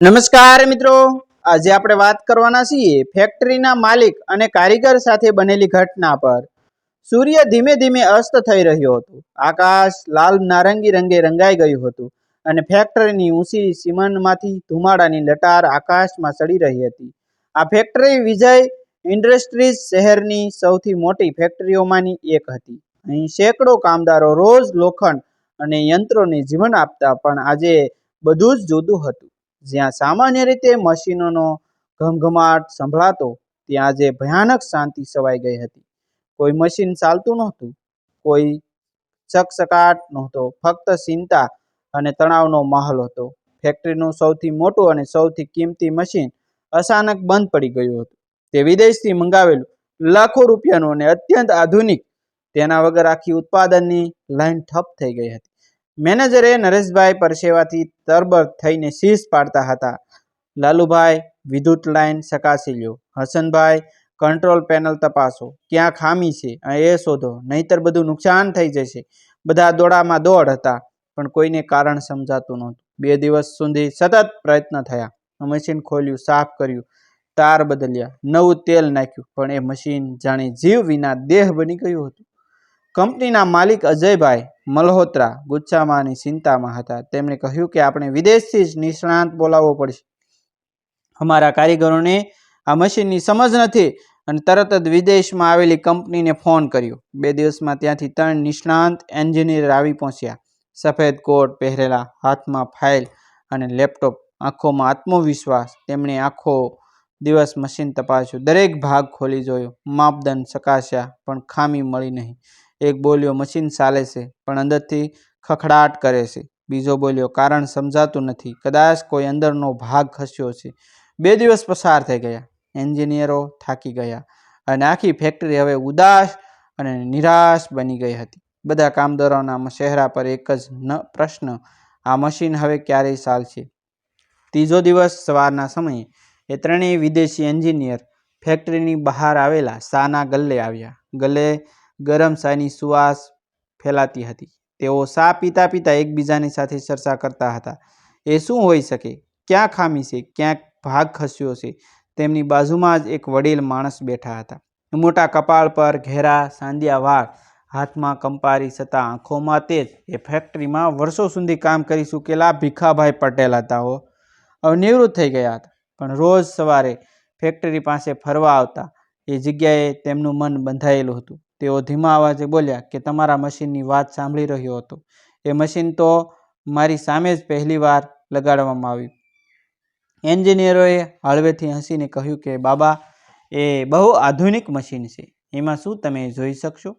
નમસ્કાર મિત્રો. આજે આપણે વાત કરવાના છીએ ફેક્ટરીના માલિક અને કારીગર સાથે બનેલી ઘટના પર. સૂર્ય ધીમે ધીમે અસ્ત થઈ રહ્યો હતો. આકાશ લાલ નારંગી રંગે રંગાઈ ગયું હતું અને ફેક્ટરીની ઊંચી સીમનમાંથી ધુમાડાની લટાર આકાશમાં ચડી રહી હતી. આ ફેક્ટરી વિજય ઇન્ડસ્ટ્રીઝ શહેરની સૌથી મોટી ફેક્ટરીઓમાંની એક હતી. અહીં સેંકડો કામદારો રોજ લોખંડ અને યંત્રોને જીવન આપતા પણ આજે બધું જ જુદું હતું. જ્યાં સામાન્ય રીતે મશીનોનો ઘમઘમાટ સંભળાતો, ત્યાં આજે ભયાનક શાંતિ છવાઈ ગઈ હતી. કોઈ મશીન ચાલતું નહોતું, કોઈ ચકચકાટ નહોતો, ફક્ત ચિંતા અને તણાવનો માહોલ હતો. ફેક્ટરીનું સૌથી મોટું અને સૌથી કિંમતી મશીન અચાનક બંધ પડી ગયું હતું. તે વિદેશથી મંગાવેલું, લાખો રૂપિયાનું અને અત્યંત આધુનિક, તેના વગર આખી ઉત્પાદનની લાઈન ઠપ થઈ ગઈ હતી. મેનેજરે નરેશભાઈ પરસેવાથી તરબર થઈને શીશ પાડતા હતા. લાલુભાઈ, વિદ્યુત લાઈન ચકાસી લ્યો હસનભાઈ, કંટ્રોલ પેનલ તપાસો. ક્યાં ખામી છે? એ શોધો. નહીતર બધું નુકસાન થઈ જશે. બધા દોડામાં દોડ હતા, પણ કોઈને કારણ સમજાતું નહોતું. બે દિવસ સુધી સતત પ્રયત્ન થયા. મશીન ખોલ્યું, સાફ કર્યું, તાર બદલ્યા. નવું તેલ નાખ્યું, પણ એ મશીન જાણે જીવ વિના દેહ બની ગયું હતું. કંપનીના માલિક અજયભાઈ મલ્હોત્રા ગુચ્છામાંની ચિંતામાં હતા. તેમણે કહ્યું કે આપણે વિદેશથી જ નિષ્ણાંત બોલાવવો પડશે. અમારા કારીગરોને આ મશીનની સમજ નથી અને તરત જ વિદેશમાં આવેલી કંપનીને ફોન કર્યો. બે દિવસમાં ત્યાંથી ત્રણ નિષ્ણાંત એન્જિનિયર આવી પહોંચ્યા. સફેદ કોટ પહેરેલા, હાથમાં ફાઇલ અને લેપટોપ, આંખોમાં આત્મવિશ્વાસ. તેમણે આખો દિવસ મશીન તપાસ્યું. દરેક ભાગ ખોલી જોયો. માપદંડ ચકાસ્યા, પણ ખામી મળી નહીં. એક બોલ્યો, મશીન ચાલે છે, પણ અંદરથી ખખડાટ કરે છે. બીજો બોલ્યો, કારણ સમજાતું નથી. કદાચ કોઈ અંદરનો ભાગ ખસ્યો છે. બે દિવસ પસાર થઈ ગયા. એન્જિનિયરો થાકી ગયા અને આખી ફેક્ટરી હવે ઉદાસ અને નિરાશ બની ગઈ હતી. બધા કામદારોના ચહેરા પર એક જ ન, પ્રશ્ન, આ મશીન હવે ક્યારેય ચાલશે? ત્રીજો દિવસ સવારના સમયે એ ત્રણેય વિદેશી એન્જિનિયર ફેક્ટરીની બહાર આવેલા શાના ગલ્લે આવ્યા. ગલ્લે ગરમ ચાની સુવાસ ફેલાતી હતી. તેઓ સા પીતા પીતા એકબીજાની સાથે ચર્ચા કરતા હતા. એ શું હોઈ શકે? ક્યાં ખામી છે? ક્યાંક ભાગ ખસ્યો છે? તેમની બાજુમાં જ એક વડીલ માણસ બેઠા હતા. મોટા કપાળ પર ઘેરા સાંધિયા વાળ, હાથમાં કંપારી છતાં આંખોમાં તેજ. એ ફેક્ટરીમાં વર્ષો સુધી કામ કરી ચૂકેલા ભીખાભાઈ પટેલ હતા હો. હવે નિવૃત્ત થઈ ગયા હતા. પણ રોજ સવારે ફેક્ટરી પાસે ફરવા આવતા. એ જગ્યાએ તેમનું મન બંધાયેલું હતું. તેઓ ધીમા અવાજે બોલ્યા કે તમારા મશીનની વાત સાંભળી રહ્યો હતો. એ મશીન તો મારી સામે જ પહેલી વાર લગાડવામાં આવ્યું એન્જિનિયરોએ હળવેથી હસીને કહ્યું કે, બાબા, એ બહુ આધુનિક મશીન છે. એમાં શું તમે જોઈ શકશો?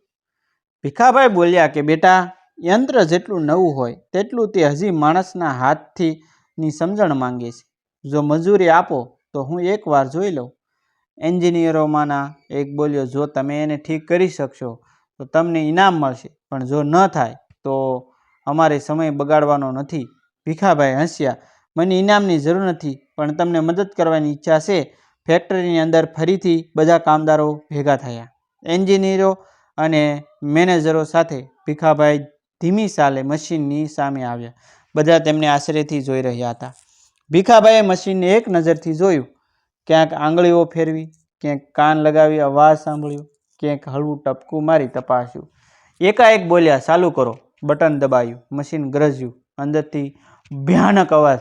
ભીખાભાઈ બોલ્યા કે, બેટા, યંત્ર જેટલું નવું હોય, તેટલું તે હજી માણસના હાથથી ની સમજણ માંગે છે. જો મજૂરી આપો, તો હું એકવાર જોઈ લઉં. એન્જિનિયરોમાંના એક બોલ્યો, જો તમે એને ઠીક કરી શકશો, તો તમને ઇનામ મળશે. પણ જો ન થાય, તો અમારે સમય બગાડવાનો નથી. ભીખાભાઈ હસ્યા, મને ઇનામની જરૂર નથી, પણ તમને મદદ કરવાની ઈચ્છા છે. ફેક્ટરીની અંદર ફરીથી બધા કામદારો ભેગા થયા. એન્જિનિયરો અને મેનેજરો સાથે ભીખાભાઈ ધીમી સાલે મશીનની સામે આવ્યા. બધા તેમને આશરેથી જોઈ રહ્યા હતા. ભીખાભાઈએ મશીનને એક નજરથી જોયું. ક્યાંક આંગળીઓ ફેરવી, ક્યાંક કાન લગાવી, અવાજ સાંભળ્યો, ક્યાંક હળવું ટપકું મારી તપાસ્યું. એકાએક બોલ્યા, ચાલુ કરો. બટન દબાયું, મશીન ગરજ્યું, અંદરથી ભયાનક અવાજ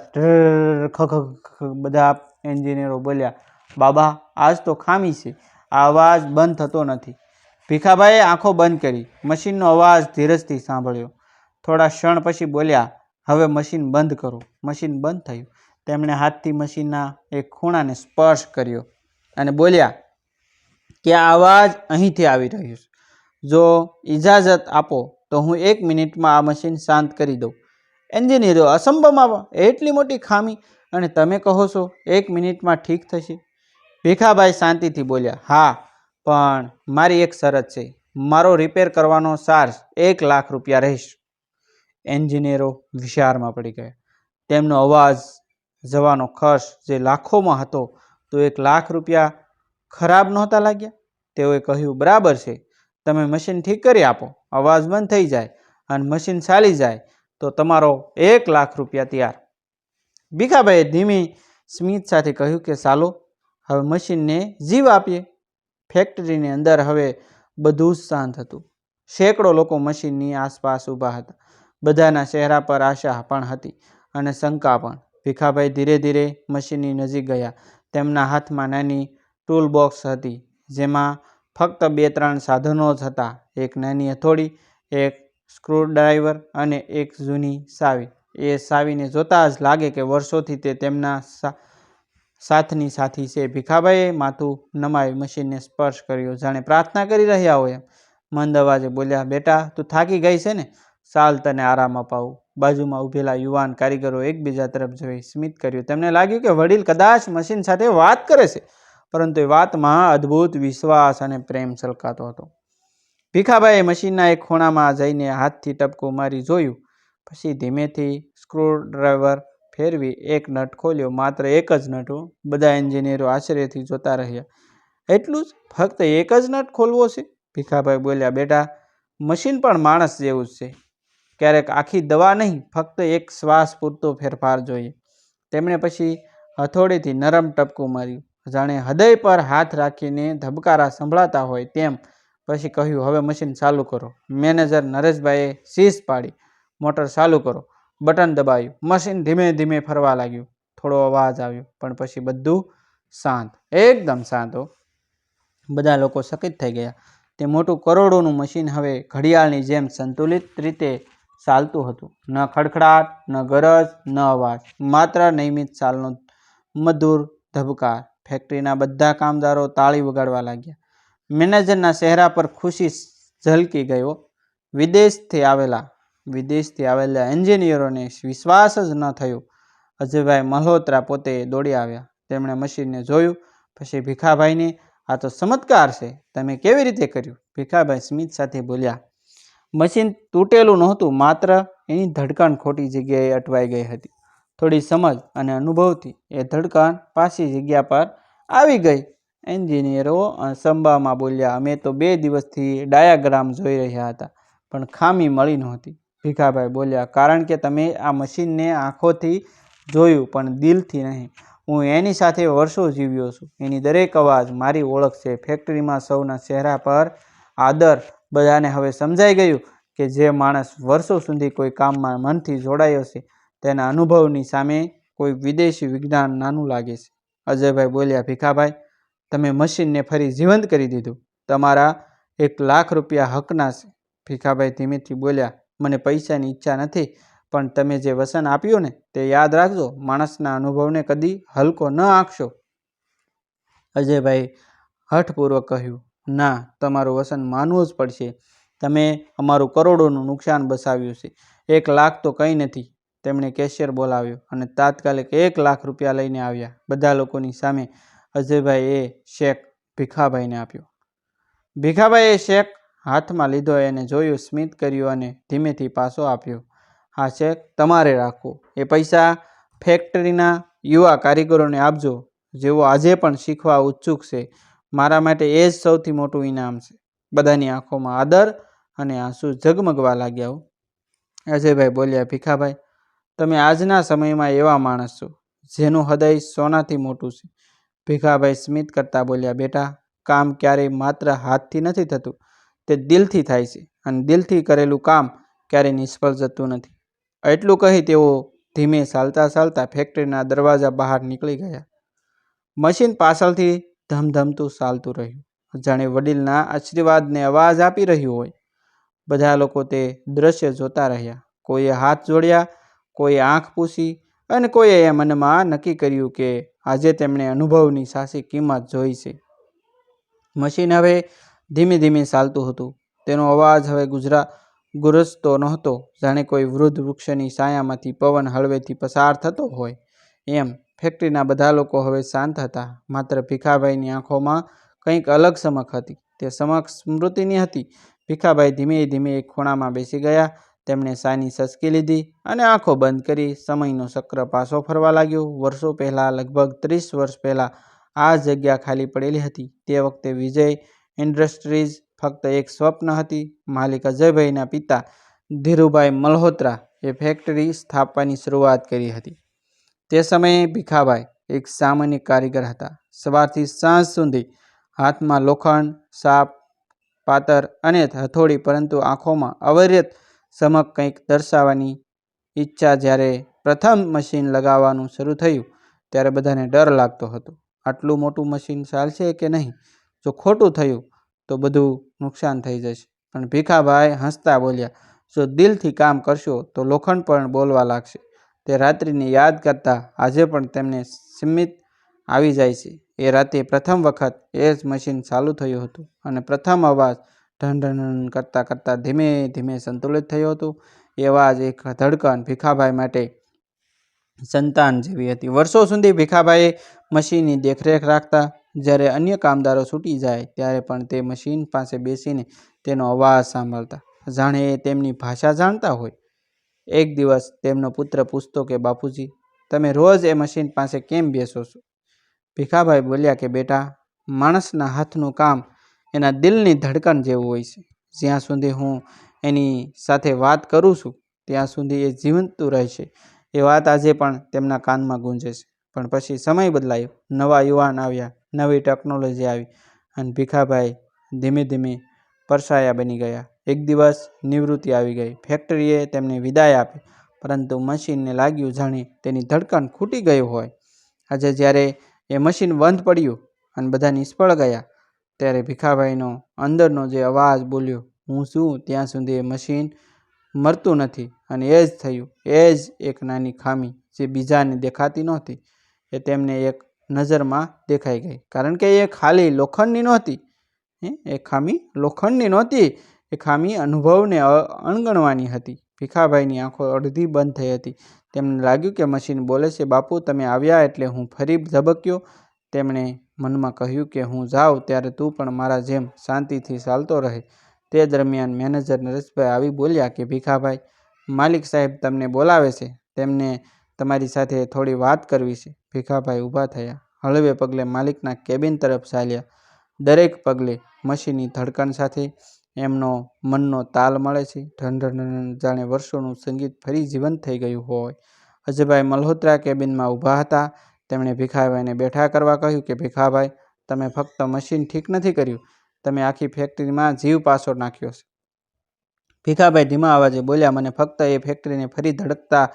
ખખ, બધા એન્જિનિયરો બોલ્યા, બાબા, આજ તો ખામી છે. આ અવાજ બંધ થતો નથી. ભીખાભાઈએ આંખો બંધ કરી, મશીનનો અવાજ ધીરજથી સાંભળ્યો. થોડા ક્ષણ પછી બોલ્યા, હવે મશીન બંધ કરો. મશીન બંધ થયું. તેમણે હાથથી મશીનના એક ખૂણાને સ્પર્શ કર્યો અને બોલ્યા, કે આ અવાજ અહીંથી આવી રહ્યો છે. જો ઇજાજત આપો, તો હું એક મિનિટમાં આ મશીન શાંત કરી દઉં. એન્જિનિયરો અસંભવમાં એટલી મોટી ખામી. અને તમે કહો છો, એક મિનિટમાં ઠીક થશે? ભીખાભાઈ શાંતિથી બોલ્યા, હા, પણ મારી એક શરત છે. મારો રિપેર કરવાનો ચાર્જ એક લાખ રૂપિયા રહેશે. એન્જિનિયરો વિચારમાં પડી ગયા. તેમનો અવાજ જવાનો ખર્ચ જે લાખોમાં હતો, તો એક લાખ રૂપિયા ખરાબ નહોતા લાગ્યા? તેઓએ કહ્યું, બરાબર છે. તમે મશીન ઠીક કરી આપો. અવાજ બંધ થઈ જાય અને મશીન ચાલી જાય, તો તમારો એક લાખ રૂપિયા તૈયાર. ભીખાભાઈએ ધીમી સ્મિત સાથે કહ્યું કે ચાલો હવે મશીનને જીવ આપીએ. ફેક્ટરીની અંદર હવે બધું જ શાંત હતું. સેંકડો લોકો મશીનની આસપાસ ઊભા હતા. બધાના ચહેરા પર આશા પણ હતી અને શંકા પણ. ભીખાભાઈ ધીરે ધીરે મશીનની નજીક ગયા. તેમના હાથમાં નાની ટૂલ બોક્સ હતી, જેમાં ફક્ત બે ત્રણ સાધનો જ હતા. એક નાની હથોડી, એક સ્ક્રૂડ્રાઈવર અને એક જૂની સાવી. એ સાવીને જોતાં જ લાગે કે વર્ષોથી તે તેમના સાથની સાથી છે. ભીખાભાઈએ માથું નમાવી મશીનને સ્પર્શ કર્યો. જાણે પ્રાર્થના કરી રહ્યા હોય એમ. મંદ અવાજે બોલ્યા, બેટા, તું થાકી ગઈ છે ને? ચાલ તને આરામ અપાવું. બાજુમાં ઊભેલા યુવાન કારીગરો એકબીજા તરફ જોઈ સ્મિત કર્યું. તેમને લાગ્યું કે વડીલ કદાચ મશીન સાથે વાત કરે છે, પરંતુ એ વાતમાં અદ્ભુત વિશ્વાસ અને પ્રેમ છલકાતો હતો. ભીખાભાઈએ મશીનના એક ખૂણામાં જઈને હાથથી ટપકું મારી જોયું. પછી ધીમેથી સ્ક્રૂડ્રાઈવર ફેરવી એક નટ ખોલ્યો. માત્ર એક જ નટ બધા એન્જિનિયરો આશ્ચર્યથી જોતા રહ્યા. એટલું જ? ફક્ત એક જ નટ ખોલવો છે? ભીખાભાઈ બોલ્યા. બેટા, મશીન પણ માણસ જેવું જ છે. ક્યારેક આખી દવા નહીં, ફક્ત એક શ્વાસ પૂરતો ફેરફાર જોઈએ. તેમણે પછી હથોડીથી નરમ ટપકું માર્યું. જાણે હૃદય પર હાથ રાખીને ધબકારા સંભળાતા હોય તેમ પછી કહ્યું, હવે મશીન ચાલુ કરો. મેનેજર નરેશભાઈએ શીશ પાડી, મોટર ચાલુ કરો. બટન દબાયું. મશીન ધીમે ધીમે ફરવા લાગ્યું. થોડો અવાજ આવ્યો, પણ પછી બધું શાંત, એકદમ શાંત હો. બધા લોકો સકિત થઈ ગયા. તે મોટું કરોડોનું મશીન હવે ઘડિયાળની જેમ સંતુલિત રીતે ચાલતું હતું. ન ખડખડાટ, ન ગરજ, ન અવાજ. માત્ર નિયમિત ચાલનો મધુર ધબકાર. ફેક્ટરીના બધા કામદારો તાળી વગાડવા લાગ્યા. મેનેજરના ચહેરા પર ખુશી ઝલકી ગયો. વિદેશથી આવેલા વિદેશથી આવેલા એન્જિનિયરોને વિશ્વાસ જ ન થયો. અજયભાઈ મલ્હોત્રા પોતે દોડી આવ્યા. તેમણે મશીનને જોયું, પછી ભીખાભાઈને, આ તો ચમત્કાર છે. તમે કેવી રીતે કર્યું? ભીખાભાઈ સ્મિત સાથે બોલ્યા મશીન તૂટેલું નહોતું, માત્ર એની ધડકણ ખોટી જગ્યાએ અટવાઈ ગઈ હતી. થોડી સમજ અને અનુભવથી એ ધડકણ પાછી જગ્યા પર આવી ગઈ. એન્જિનિયરો સંભામાં બોલ્યા, અમે તો બે દિવસથી ડાયાગ્રામ જોઈ રહ્યા હતા, પણ ખામી મળી નહોતી. ભીખાભાઈ બોલ્યા, કારણ કે તમે આ મશીનને આંખોથી જોયું, પણ દિલથી નહીં. હું એની સાથે વર્ષો જીવ્યો છું. એની દરેક અવાજ મારી ઓળખ છે. ફેક્ટરીમાં સૌના ચહેરા પર આદર બધાને હવે સમજાઈ ગયું કે જે માણસ વર્ષો સુધી કોઈ કામમાં મનથી જોડાયો છે, તેના અનુભવની સામે કોઈ વિદેશી વિજ્ઞાન નાનું લાગે છે. અજયભાઈ બોલ્યા, ભીખાભાઈ, તમે મશીનને ફરી જીવંત કરી દીધું. તમારા એક લાખ રૂપિયા હકના છે. ભીખાભાઈ ધીમેથી બોલ્યા, મને પૈસાની ઈચ્છા નથી, પણ તમે જે વસન આપ્યું ને, તે યાદ રાખજો, માણસના અનુભવને કદી હલકો ન આંકશો. અજયભાઈ હઠપૂર્વક કહ્યું ના, તમારું વસન માનવું જ પડશે. તમે અમારું કરોડોનું નુકસાન બસાવ્યું છે. એક લાખ તો કંઈ નથી, તેમણે કેશિયર બોલાવ્યો અને તાત્કાલિક એક લાખ રૂપિયા લઈને આવ્યા. બધા લોકોની સામે અજયભાઈએ એ શેક ભીખાભાઈને આપ્યો. ભીખાભાઈએ શેક હાથમાં લીધો એને જોયું, સ્મિત કર્યું અને ધીમેથી પાછો આપ્યો. હા શેક તમારે રાખો એ પૈસા ફેક્ટરીના યુવા કારીગરોને આપજો, જેઓ આજે પણ શીખવા ઉત્સુક છે. મારા માટે એ જ સૌથી મોટું ઇનામ છે. બધાની આંખોમાં આદર અને આંસુ ઝગમગવા લાગ્યા હો. અજયભાઈ બોલ્યા, ભીખાભાઈ, તમે આજના સમયમાં એવા માણસ છો જેનું હૃદય સોનાથી મોટું છે. ભીખાભાઈ સ્મિત કરતા બોલ્યા, બેટા, કામ ક્યારેય માત્ર હાથથી નથી થતું, તે દિલથી થાય છે અને દિલથી કરેલું કામ ક્યારેય નિષ્ફળ જતું નથી. એટલું કહી તેઓ ધીમે ચાલતા ચાલતા ફેક્ટરીના દરવાજા બહાર નીકળી ગયા. મશીન પાછળથી ધમધમતું ચાલતું રહ્યું. જાણે વડીલના આશીર્વાદને અવાજ આપી રહ્યું હોય. બધા લોકો તે દ્રશ્ય જોતા રહ્યા. કોઈએ હાથ જોડ્યા, કોઈએ આંખ પૂછી અને કોઈએ મનમાં નક્કી કર્યું કે આજે તેમણે અનુભવની સાચી કિંમત જોઈ છે. મશીન હવે ધીમે ધીમે ચાલતું હતું. તેનો અવાજ હવે ગુજરા, ગુરસતો નહોતો. જાણે કોઈ વૃદ્ધ વૃક્ષની છાયામાંથી પવન હળવેથી પસાર થતો હોય. એમ ફેક્ટરીના બધા લોકો હવે શાંત હતા. માત્ર ભીખાભાઈની આંખોમાં કંઈક અલગ ચમક હતી. તે ચમક સ્મૃતિની હતી. ભીખાભાઈ ધીમે ધીમે એક ખૂણામાં બેસી ગયા. તેમણે સાની સસકી લીધી અને આંખો બંધ કરી સમયનો ચક્ર પાછો ફરવા લાગ્યો. વર્ષો પહેલાં, લગભગ ત્રીસ વર્ષ પહેલાં, આ જગ્યા ખાલી પડેલી હતી. તે વખતે વિજય ઇન્ડસ્ટ્રીઝ ફક્ત એક સ્વપ્ન હતી. માલિક અજયભાઈના પિતા ધીરુભાઈ મલ્હોત્રા એ ફેક્ટરી સ્થાપવાની શરૂઆત કરી હતી. તે સમયે ભીખાભાઈ એક સામાન્ય કારીગર હતા. સવારથી સાંજ સુધી હાથમાં લોખંડ, સાપ, પાતર અને હથોડી, પરંતુ આંખોમાં અવર્યત સમક કંઈક દર્શાવવાની ઈચ્છા જ્યારે પ્રથમ મશીન લગાવવાનું શરૂ થયું, ત્યારે બધાને ડર લાગતો હતો. આટલું મોટું મશીન ચાલશે કે નહીં? જો ખોટું થયું, તો બધું નુકસાન થઈ જશે. પણ ભીખાભાઈ હસતા બોલ્યા, જો દિલથી કામ કરશો, તો લોખંડ પણ બોલવા લાગશે. તે રાત્રિને યાદ કરતા આજે પણ તેમને સીમિત આવી જાય છે. એ રાતે પ્રથમ વખત એ જ મશીન ચાલુ થયું હતું અને પ્રથમ અવાજ ઢન ઢન કરતાં કરતાં ધીમે ધીમે સંતુલિત થયો હતો. એ અવાજ એક ધડકન ભીખાભાઈ માટે સંતાન જેવી હતી. વર્ષો સુધી ભીખાભાઈએ મશીનની દેખરેખ રાખતા જ્યારે અન્ય કામદારો છૂટી જાય ત્યારે પણ તે મશીન પાસે બેસીને તેનો અવાજ સાંભળતા. જાણે તેમની ભાષા જાણતા હોય. એક દિવસ તેમનો પુત્ર પૂછતો કે, બાપુજી, તમે રોજ એ મશીન પાસે કેમ બેસો છો? ભીખાભાઈ બોલ્યા કે, બેટા, માણસના હાથનું કામ એના દિલની ધડકન જેવું હોય છે. જ્યાં સુધી હું એની સાથે વાત કરું છું, ત્યાં સુધી એ જીવંતું રહેશે. એ વાત આજે પણ તેમના કાનમાં ગુંજે છે. પણ પછી સમય બદલાયો. નવા યુવાન આવ્યા. નવી ટેકનોલોજી આવી અને ભીખાભાઈ ધીમે ધીમે પરસાયા બની ગયા. એક દિવસ નિવૃત્તિ આવી ગઈ. ફેક્ટરીએ તેમને વિદાય આપી, પરંતુ મશીનને લાગ્યું જાણે તેની ધડકન ખૂટી ગયું હોય. આજે જ્યારે એ મશીન બંધ પડ્યું અને બધા નિષ્ફળ ગયા, ત્યારે ભીખાભાઈનો અંદરનો જે અવાજ બોલ્યો, હું છું ત્યાં સુધી એ મશીન મરતું નથી અને એ જ થયું. એ જ એક નાની ખામી જે બીજાને દેખાતી નહોતી. એ તેમને એક નજરમાં દેખાઈ ગઈ. કારણ કે એ ખાલી લોખંડની નહોતી. એ ખામી લોખંડની નહોતી. એ ખામી અનુભવને અણગણવાની હતી. ભીખાભાઈની આંખો અડધી બંધ થઈ હતી. તેમને લાગ્યું કે મશીન બોલે છે, બાપુ, તમે આવ્યા એટલે હું ફરી ધબક્યો. તેમણે મનમાં કહ્યું કે, હું જાઉં ત્યારે તું પણ મારા જેમ શાંતિથી ચાલતો રહે. તે દરમિયાન મેનેજર નરેશભાઈ આવી બોલ્યા કે, ભીખાભાઈ, માલિક સાહેબ તમને બોલાવે છે? તેમને તમારી સાથે થોડી વાત કરવી છે. ભીખાભાઈ ઊભા થયા. હળવે પગલે માલિકના કેબિન તરફ ચાલ્યા. દરેક પગલે મશીનની ધડકણ સાથે એમનો મનનો તાલ મળે છે. ઢન જાણે વર્ષોનું સંગીત ફરી જીવંત થઈ ગયું હોય. અજયભાઈ મલ્હોત્રા કેબિનમાં ઊભા હતા. તેમણે ભીખાભાઈને બેઠા કરવા કહ્યું કે, ભીખાભાઈ, તમે ફક્ત મશીન ઠીક નથી કર્યું. તમે આખી ફેક્ટરીમાં જીવ પાછો નાખ્યો છે. ભીખાભાઈ ધીમા અવાજે બોલ્યા, મને ફક્ત એ ફેક્ટરીને ફરી ધડકતા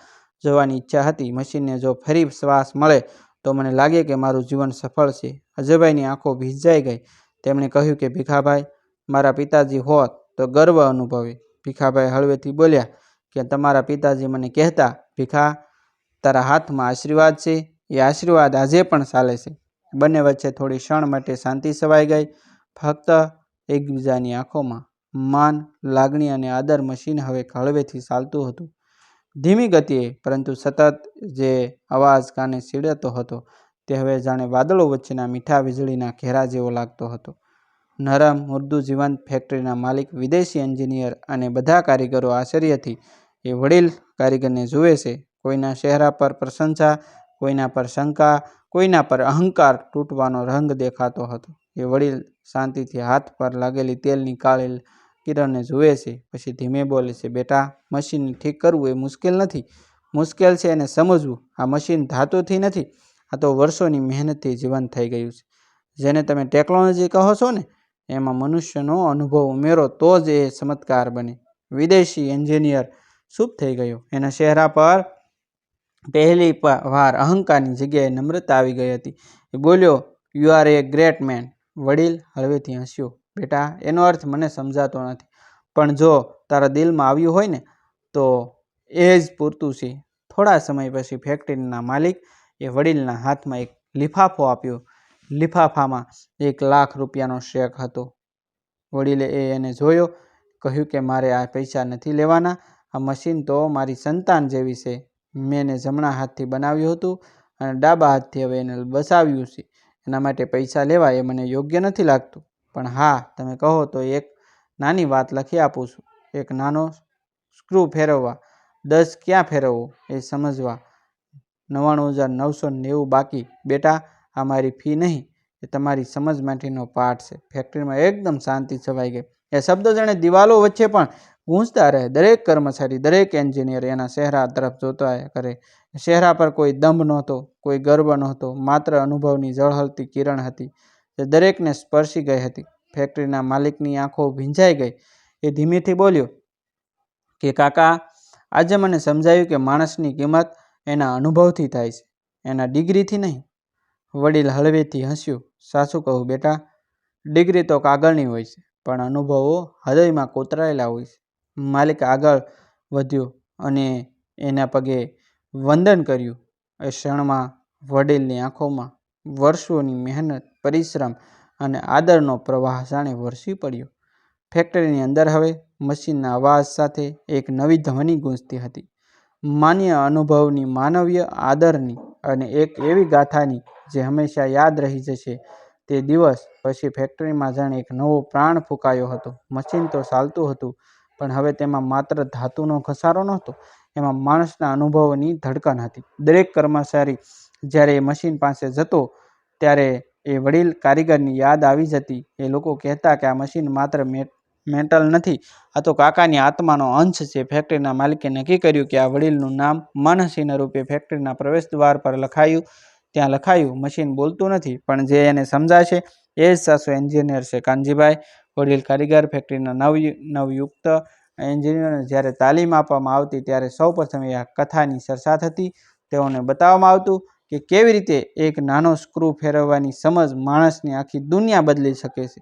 જોવાની ઈચ્છા હતી. મશીનને જો ફરી શ્વાસ મળે, તો મને લાગે કે મારું જીવન સફળ છે. અજયભાઈની આંખો ભીંજાઈ ગઈ. તેમણે કહ્યું કે, ભીખાભાઈ મારા પિતાજી હોત તો ગર્વ અનુભવે. ભીખાભાઈ હળવેથી બોલ્યા, કે તમારા પિતાજી મને કહેતા, ભીખા, તારા હાથમાં આશીર્વાદ છે, એ આશીર્વાદ આજે પણ ચાલે છે. બંને વચ્ચે થોડી ક્ષણ માટે શાંતિ છવાઈ ગઈ, ફક્ત એકબીજાની આંખોમાં માન, લાગણી અને આદર મશીન હવે હળવેથી ચાલતું હતું. ધીમી ગતિએ, પરંતુ સતત જે અવાજ કાને સીડતો હતો, તે હવે જાણે વાદળો વચ્ચેના મીઠા વીજળીના ઘેરા જેવો લાગતો હતો. નરમ મૃદુ જીવંત ફેક્ટરીના માલિક, વિદેશી એન્જિનિયર અને બધા કારીગરો આશ્ચર્યથી એ વડીલ કારીગરને જુએ છે. કોઈના ચહેરા પર પ્રશંસા, કોઈના પર શંકા, કોઈના પર અહંકાર તૂટવાનો રંગ દેખાતો હતો. એ વડીલ શાંતિથી હાથ પર લાગેલી તેલની કાળી કિરણને જુએ છે. પછી ધીમે બોલે છે, બેટા મશીન ઠીક કરવું એ મુશ્કેલ નથી. મુશ્કેલ છે એને સમજવું. આ મશીન ધાતુથી નથી. આ તો વર્ષોની મહેનતથી જીવંત થઈ ગયું છે. જેને તમે ટેકનોલોજી કહો છો ને એમાં મનુષ્યનો અનુભવ ઉમેરો તો જ એ ચમત્કાર બને. વિદેશી એન્જિનિયર ચૂપ થઈ ગયો. એના ચહેરા પર પહેલી વાર અહંકારની જગ્યાએ નમ્રતા આવી ગઈ હતી. એ બોલ્યો you are a great man વડીલ હળવેથી હસ્યો. બેટા, એનો અર્થ મને સમજાતો નથી. પણ જો તારા દિલમાં આવ્યું હોય ને, તો એ જ પૂરતું છે. થોડા સમય પછી ફેક્ટરીના માલિક એ વડીલના હાથમાં એક લિફાફો આપ્યો. લિફાફામાં એક લાખ રૂપિયાનો શેક હતો. વડીલે એ એને જોયો, કહ્યું કે મારે આ પૈસા નથી લેવાના, આ મશીન તો મારી સંતાન જેવી છે. મેં એને જમણા હાથથી બનાવ્યું હતું અને ડાબા હાથથી હવે એને બસાવ્યું છે. એના માટે પૈસા લેવા એ મને યોગ્ય નથી લાગતું. પણ હા, તમે કહો તો એક નાની વાત લખી આપું છું. એક નાનો સ્ક્રૂ ફેરવવા. દસ ક્યાં ફેરવવો એ સમજવા. નવ્વાણું હજાર નવસો નેવું બાકી. બેટા આ મારી ફી નહીં, એ તમારી સમજ માટેનો પાઠ છે. ફેક્ટરીમાં એકદમ શાંતિ છવાઈ ગઈ. એ શબ્દો જાણે દિવાલો વચ્ચે પણ ગૂંજતા રહે. દરેક કર્મચારી, દરેક એન્જિનિયર એના ચહેરા તરફ જોતા કરે. ચહેરા પર કોઈ દંભ નહોતો, કોઈ ગર્વ નહોતો, માત્ર અનુભવની ઝળહળતી કિરણ હતી. જે દરેકને સ્પર્શી ગઈ હતી. ફેક્ટરીના માલિકની આંખો ભીંજાઈ ગઈ. એ ધીમેથી બોલ્યો, કે કાકા, આજે મને સમજાયું કે માણસની કિંમત એના અનુભવથી થાય છે. એના ડિગ્રીથી નહીં. વડીલ હળવેથી હસ્યું, સાસુ કહું, બેટા, ડિગ્રી તો કાગળની હોય છે, પણ અનુભવો હૃદયમાં કોતરાયેલા હોય છે. માલિક આગળ વધ્યો અને એના પગે વંદન કર્યું. એ ક્ષણમાં વડીલની આંખોમાં વર્ષોની મહેનત, પરિશ્રમ અને આદરનો પ્રવાહ જાણે વરસી પડ્યો. ફેક્ટરીની અંદર હવે મશીનના અવાજ સાથે એક નવી ધ્વનિ ગૂંજતી હતી. માન્ય અનુભવની, માનવીય આદરની અને એક એવી ગાથાની જે હંમેશા યાદ રહી જશે. તે દિવસ પછી ફેક્ટરીમાં જાણે એક નવો પ્રાણ ફૂંકાયો હતો. મશીન તો ચાલતું હતું, પણ હવે તેમાં માત્ર ધાતુનો ઘસારો નહોતો, એમાં માણસના અનુભવોની ધડકન હતી. દરેક કર્મચારી જ્યારે એ મશીન પાસે જતો, ત્યારે એ વડીલ કારીગરની યાદ આવી જતી. એ લોકો કહેતા કે આ મશીન માત્ર મેટલ નથી. આ તો કાકાની આત્માનો અંશ છે. ફેક્ટરીના માલિકે નક્કી કર્યું કે આ વડીલનું નામ માનસિંહ રૂપે ફેક્ટરીના પ્રવેશ દ્વાર પર લખાયું. ત્યાં લખાયું, મશીન બોલતું નથી, પણ જે એને સમજાશે એ જ સાસુ એન્જિનિયર છે. કાનજીભાઈ, વડીલ કારીગર ફેક્ટરીના નવ નવયુક્ત એન્જિનિયરને જ્યારે તાલીમ આપવામાં આવતી ત્યારે સૌપ્રથમ એ આ કથાની ચર્ચા થતી તેઓને બતાવવામાં આવતું કે કેવી રીતે એક નાનો સ્ક્રૂ ફેરવવાની સમજ માણસની આખી દુનિયા બદલી શકે છે.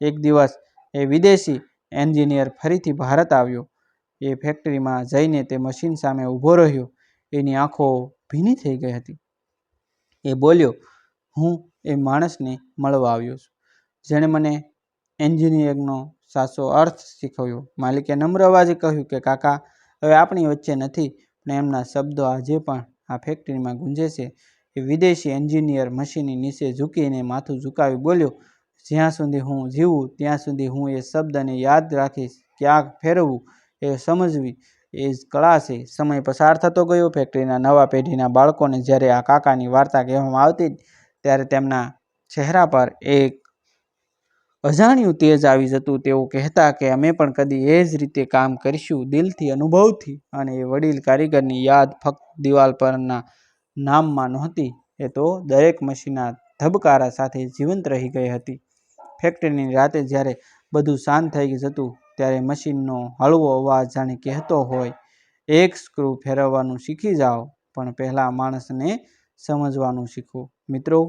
એક દિવસ એ વિદેશી એન્જિનિયર ફરીથી ભારત આવ્યો. એ ફેક્ટરીમાં જઈને તે મશીન સામે ઊભો રહ્યો. એની આંખો ભીની થઈ ગઈ હતી. એ બોલ્યો, હું એ માણસને મળવા આવ્યો છું. જેણે મને એન્જિનિયરિંગનો સાચો અર્થ શીખવ્યો. માલિકે નમ્ર અવાજે કહ્યું કે, કાકા, હવે આપણી વચ્ચે નથી, પણ એમના શબ્દો આજે પણ આ ફેક્ટરીમાં ગુંજે છે. એ વિદેશી એન્જિનિયર મશીનની નીચે ઝૂકીને માથું ઝુકાવી બોલ્યો જ્યાં સુધી હું જીવું, ત્યાં સુધી હું એ શબ્દને યાદ રાખીશ. ક્યાંક ફેરવવું એ સમજવી એ જ કળા છે. સમય પસાર થતો ગયો. ફેક્ટરીના નવા પેઢીના બાળકોને જ્યારે આ કાકાની વાર્તા કહેવામાં આવતી ત્યારે તેમના ચહેરા પર એક અજાણ્યું તેજ આવી જતું. તેઓ કહેતા કે, અમે પણ કદી એ જ રીતે કામ કરીશું, દિલથી, અનુભવથી. અને એ વડીલ કારીગરની યાદ ફક્ત દિવાલ પરના નામમાં નહોતી. એ તો દરેક મશીનના ધબકારા સાથે જીવંત રહી ગઈ હતી. ફેક્ટરીની રાતે જ્યારે બધું શાંત થઈ જતું, ત્યારે મશીનનો હળવો અવાજ જાણે કહેતો હોય, એક સ્ક્રૂ ફેરવવાનું શીખી જાઓ, પણ પહેલાં માણસને સમજવાનું શીખો. મિત્રો,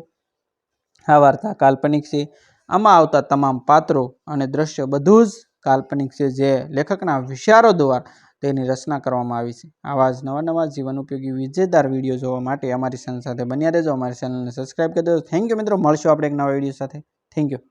આ વાર્તા કાલ્પનિક છે. આમાં આવતા તમામ પાત્રો અને દ્રશ્ય બધું જ કાલ્પનિક છે જે લેખકના વિચારો દ્વારા તેની રચના કરવામાં આવી છે. આવા જ નવા નવા જીવન ઉપયોગી વિજેદાર વીડિયો જોવા માટે અમારી ચેનલ સાથે બન્યા રહેજો. અમારી ચેનલને સબસ્ક્રાઈબ કરી દો થેન્ક યુ મિત્રો. મળશું આપણે એક નવા વીડિયો સાથે. Thank you